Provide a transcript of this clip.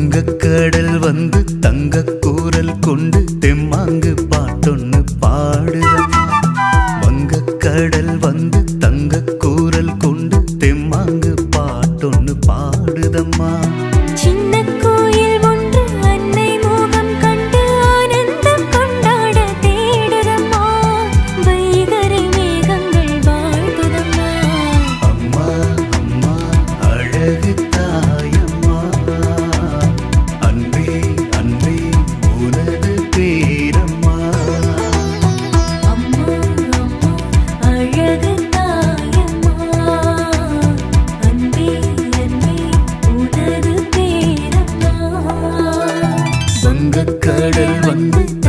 வங்கக்கடல் வந்து தங்க கூரல் கொண்டு தெம்மாங்கு பாட்டொன்னு பாடுதம்மா வங்கக்கடல் வந்து தங்க கூரல் கொண்டு தெம்மாங்கு பாட்டொன்னு பாடுதம்மா. சின்ன தங்க கடல் வந்து